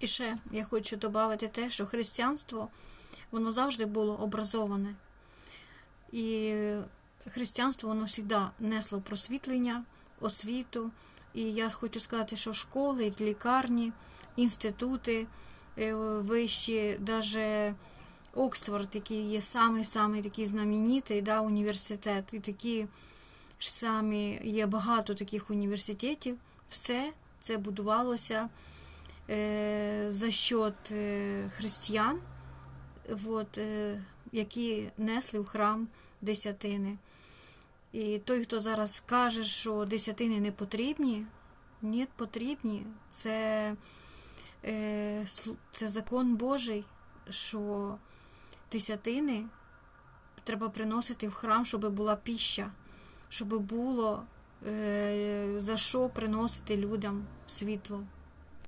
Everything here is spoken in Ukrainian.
І ще я хочу додати те, що християнство воно завжди було образоване. І християнство воно завжди несло просвітлення, освіту. І я хочу сказати, що школи, лікарні, інститути е, вищі, навіть Оксфорд, який є самий-самий такий знаменитий да, університет, і такі самі є багато таких університетів. Все це будувалося за счет е, християн, от, е, які несли в храм десятини. І той, хто зараз каже, що десятини не потрібні, ні, потрібні. Це, е, це закон Божий, що десятини треба приносити в храм, щоб була піща, щоб було е, за що приносити людям світло.